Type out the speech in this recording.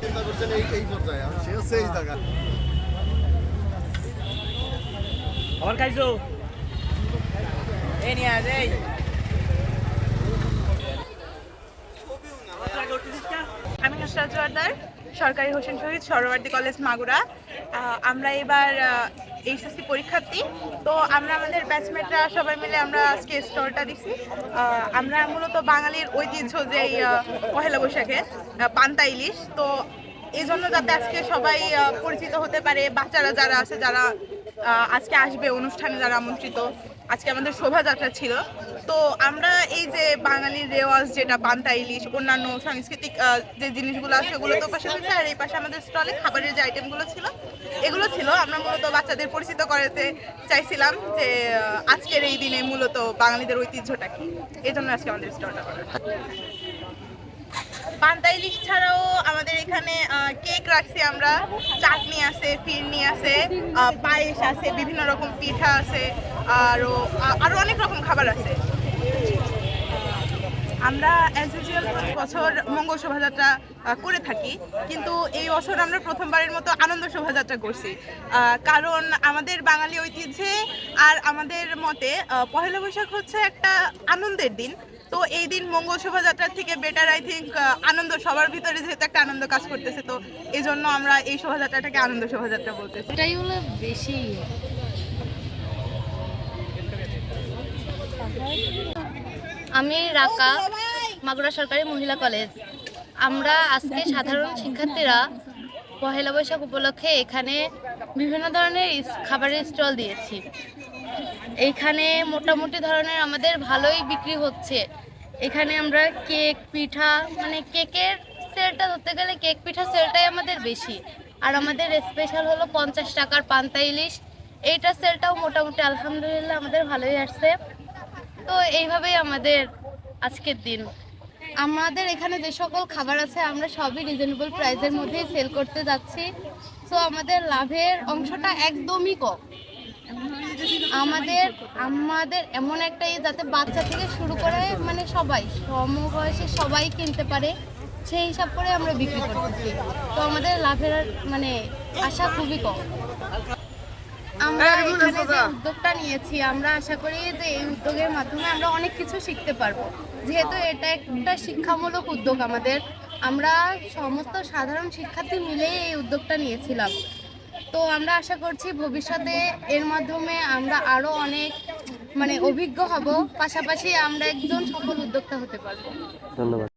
চিন্তা করছেন এই এই খাইছো? এই নিয়ে আজ এই। আমি নুসরাত জোয়ারদার, সরকারি হোসেন শহীদ, সরোয়ার্দী কলেজ মাগুরা। আমরা এবার এইচএসসি পরীক্ষার্থী। তো আমরা আমাদের ব্যাচমেটরা সবাই মিলে আমরা আজকে স্টলটা দিচ্ছি আমরা মূলত বাঙালির ঐতিহ্য যে পহেলা বৈশাখে পান্তা ইলিশ। তো এই জন্য যাতে আজকে সবাই পরিচিত হতে পারে, বাচ্চারা যারা আছে, যারা আজকে আসবে অনুষ্ঠানে যারা আমন্ত্রিত। আজকে আমাদের শোভাযাত্রা ছিল। তো আমরা এই যে বাঙালির রেওয়াজ যেটা পান্তা ইলিশ, অন্যান্য সাংস্কৃতিক যে জিনিসগুলো আছে ওগুলো তো পাশে রয়েছে আর এই পাশে আমাদের স্টলে খাবারের যে আইটেমগুলো ছিল, এগুলো ছিল। আমরা মূলত বাচ্চাদের পরিচিত করাতে চাইছিলাম যে আজকের এই দিনে মূলত বাঙালিদের ঐতিহ্যটা কি? এই জন্য আজকে আমাদের স্টলটা করা পান্তা ইলিশ ছাড়াও আমাদের এখানে কেক রাখছি আমরা। চাটনি আছে, ফিরনি আছে পায়েস আছে, বিভিন্ন রকম পিঠা আছে আরও আরও অনেক রকম খাবার আছে। আমরা অ্যাজ ইউজুয়াল প্রতি বছর মঙ্গল শোভাযাত্রা করে থাকি। কিন্তু এই বছর আমরা প্রথমবারের মতো আনন্দ শোভাযাত্রা করছি। কারণ আমাদের বাঙালি ঐতিহ্যে আর আমাদের মতে পহেলা বৈশাখ হচ্ছে একটা আনন্দের দিন। তো এই দিন মঙ্গল শোভাযাত্রার থেকে বেটার আই থিঙ্ক আনন্দ সবার ভিতরে যেহেতু একটা আনন্দ কাজ করতেছে তো এই জন্য আমরা এই শোভাযাত্রাটাকে আনন্দ শোভাযাত্রা বলতেছি। এটাই হলো বেশি আমি রাকা। মাগুরা সরকারি মহিলা কলেজ। আমরা আজকে সাধারণ শিক্ষার্থীরা পহেলা বৈশাখ উপলক্ষে এখানে বিভিন্ন ধরনের খাবারের স্টল দিয়েছি। এইখানে মোটামুটি ধরনের আমাদের ভালোই বিক্রি হচ্ছে। এখানে আমরা কেক, পিঠা মানে কেকের সেলটা ধরতে গেলে কেক, পিঠা সেলটাই আমাদের বেশি। আর আমাদের স্পেশাল হলো পঞ্চাশ টাকার পান্তা ইলিশ। এইটা সেলটাও মোটামুটি আলহামদুলিল্লাহ আমাদের ভালোই আসছে। তো এইভাবেই আমাদের আজকের দিন। আমাদের এখানে যে সকল খাবার আছে, আমরা সবই রিজনেবল প্রাইসের মধ্যেই সেল করতে যাচ্ছি। সো আমাদের লাভের অংশটা একদমই কম। আমাদের আমাদের এমন একটা ইয়ে যাতে বাচ্চা থেকে শুরু করে মানে সবাই, সমবয়সী সবাই কিনতে পারে, সেই হিসাব করে আমরা বিক্রি করতেছি। তো আমাদের লাভের মানে আশা খুবই কম। আমরা এখানে যে উদ্যোগটা নিয়েছি আমরা আশা করি যে এই উদ্যোগের মাধ্যমে আমরা অনেক কিছু শিখতে পারব। যেহেতু এটা একটা শিক্ষামূলক উদ্যোগ আমাদের আমরা সমস্ত সাধারণ শিক্ষার্থী মিলেই এই উদ্যোগটা নিয়েছিলাম। তো আমরা আশা করছি ভবিষ্যতে এর মাধ্যমে আমরা আরও অনেক মানে অভিজ্ঞ হব পাশাপাশি আমরা একজন সফল উদ্যোক্তা হতে পারব। ধন্যবাদ।